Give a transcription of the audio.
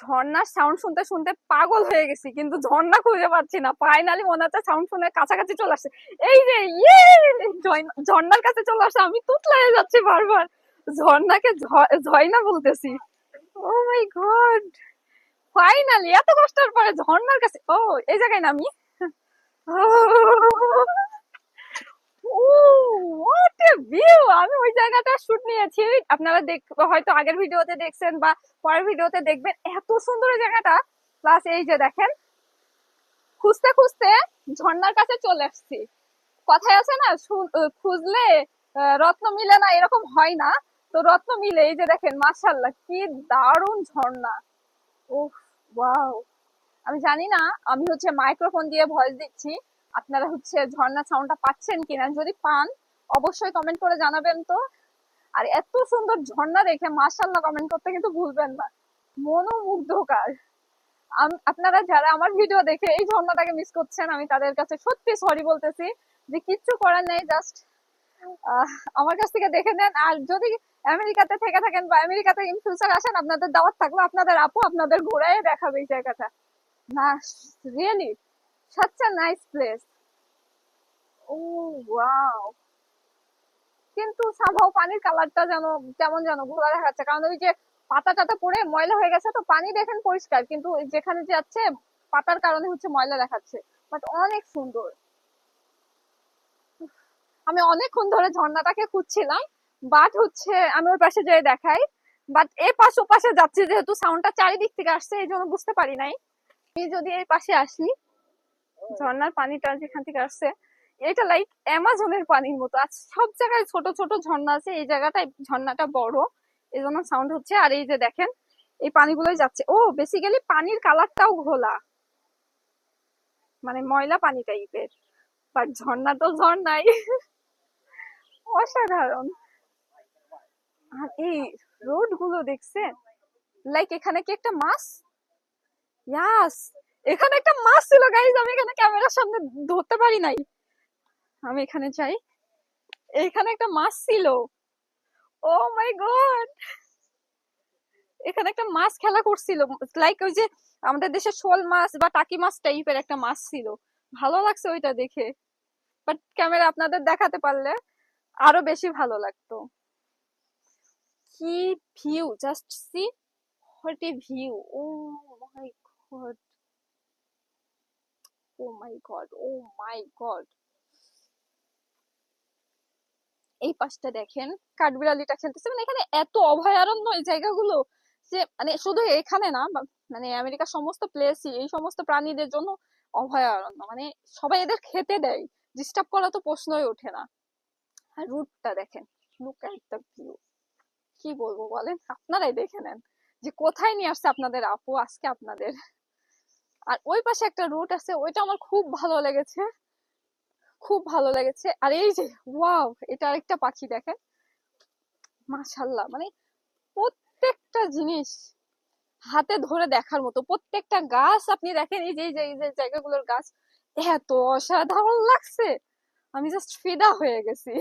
ঝর্ণার সাউন্ড শুনতে শুনতে পাগল হয়ে গেছি, কিন্তু ঝর্ণা খুঁজে পাচ্ছি না। ফাইনালি মনে হচ্ছে সাউন্ড শুনে কাছাকাছি চলে আসছে। এই যে ইয়ে! ঝর্ণার কাছে চলে আসছে, আমি তুতলায় যাচ্ছি বারবার। ঝর্ণাকে ঝয়না বলতেছি। ও মাই গড ফাইনালি এত কষ্টের পরে ঝর্ণার কাছে ও, এই জায়গায় নামি ও হোয়াট এ ভিউ আমি ওই জায়গাটা শুট নিয়েছি। আপনারা দেখ, হয়তো আগের ভিডিওতে দেখছেন বা পরের ভিডিওতে দেখবেন, এত সুন্দর জায়গাটা। প্লাস এই যে দেখেন, খুঁজতে খুঁজতে ঝর্ণার কাছে চলে আসছি। কথায় আছে না খুঁজলে রত্ন মিলে না, এরকম হয় না। তো রত্ন মিলে, এই যে দেখেন মাশাল্লাহ কি দারুণ ঝর্ণা। ওহ ওয়াও। আমি জানি না, আমি হচ্ছে মাইক্রোফোন দিয়ে ভয়েস দিচ্ছি। আপনারা হচ্ছে ঝর্ণা সাউন্ডটা পাচ্ছেন কিনা, যদি পান, অবশ্যই কমেন্ট করে জানাবেন তো। আর এত সুন্দর ঝর্ণা দেখে মাশাল্লাহ কমেন্ট করতে কিন্তু ভুলবেন না। মনোমুগ্ধকার। আপনারা যারা আমার ভিডিও দেখে এই ঝর্ণাটাকে মিস করছেন, আমি তাদের কাছে সত্যি সরি বলতেছি যে কিচ্ছু করার নেই জাস্ট আমার কাছ থেকে দেখে নেন। আর যদি আমেরিকাতে থেকে থাকেন বা আমেরিকাতে ইন ফিউচার আসেন, আপনাদের দাওয়াত থাকল, আপনাদের আপু আপনাদের ঘোরায় দেখাবে এই জায়গাটা। না রিয়েলি সাচ্চা নাইস প্লেস ও ওয়াও কিন্তু সামহাও পানির কালারটা যেন, কেমন যেন ঘোলা দেখাচ্ছে কারণ ওই যে পাতা টাতা পড়ে ময়লা হয়ে গেছে, তো পানি দেখেন পরিষ্কার, কিন্তু যেখানে যাচ্ছে পাতার কারণে হচ্ছে ময়লা দেখাচ্ছে। বাট অনেক সুন্দর। আমি অনেকক্ষণ ধরে ঝর্ণাটাকে খুঁজছিলাম, বাট হচ্ছে আমি ওই পাশে যেয়ে দেখাই, বাট এ পাশ ও পাশে যাচ্ছে যেহেতু সাউন্ডটা চারিদিক থেকে আসছে, এই জন্য বুঝতে পারি নাই। আমি যদি এই পাশে আসি, ঝর্ণার পানিটা যেখান থেকে আসছে এটা লাইক অ্যামাজনের পানির মতো। আর সব জায়গায় ছোট ছোট ঝর্ণা আছে, এই জায়গাটায় ঝর্ণাটা বড়। এই জন্য সাউন্ড হচ্ছে। আর এই যে দেখেন, এই পানিগুলোই যাচ্ছে। ও বেসিক্যালি পানির কালারটাও ঘোলা। মানে ময়লা পানি টাইপের বাট ঝর্ণা তো ঝর্ণাই। অসাধারণ। আর এই রোডগুলো দেখছেন? লাইক এখানে কি একটা মাছ? ইয়াস এখানে একটা মাছ ছিল গাইজ আমি এখানে ক্যামেরার সামনে ধরতে পারি নাই। আমি এখানে যাই। এখানে একটা মাছ ছিল। Oh my god! এখানে একটা মাছ খেলা করছিল। লাইক ওই যে আমাদের দেশে শোল মাছ বা টাকি মাছ টাইপের একটা মাছ ছিল। ভালো লাগছে ওইটা দেখে। বাট ক্যামেরা আপনাদের দেখাতে পারলে আরও বেশি ভালো লাগতো। কি view just see what a view oh my god. Oh my god, oh my god. এই পাশটা দেখেন, কাঠবিড়ালিটা খেলতেছে। মানে এখানে এত অভয়ারণ্য এই জায়গাগুলো যে মানে শুধু এখানে না মানে আমেরিকার সমস্ত প্লেসই এই সমস্ত প্রাণীদের জন্য অভয়ারণ্য। মানে সবাই এদের খেতে দেয় ডিস্টার্ব করা তো প্রশ্নই ওঠে না। আর রুটটা দেখেন লুক দ্য ভিউ কি বলব বলেন? আপনারাই দেখে নেন যে কোথায় নিয়ে আসছে আপনাদের আপু, আজকে আপনাদের। আর ওই পাশে একটা রুট আছে, ওইটা আমার খুব ভালো লেগেছে। খুব ভালো লেগেছে। আর এই যে, ওয়াও, এটা আরেকটা পাখি দেখেন। মাশাল্লাহ মানে প্রত্যেকটা জিনিস হাতে ধরে দেখার মতো, প্রত্যেকটা গাছ আপনি দেখেন, এই যে এই যে জায়গাগুলোর গাছ, এত অসাধারণ লাগছে। আমি জাস্ট ফিদা হয়ে গেছি।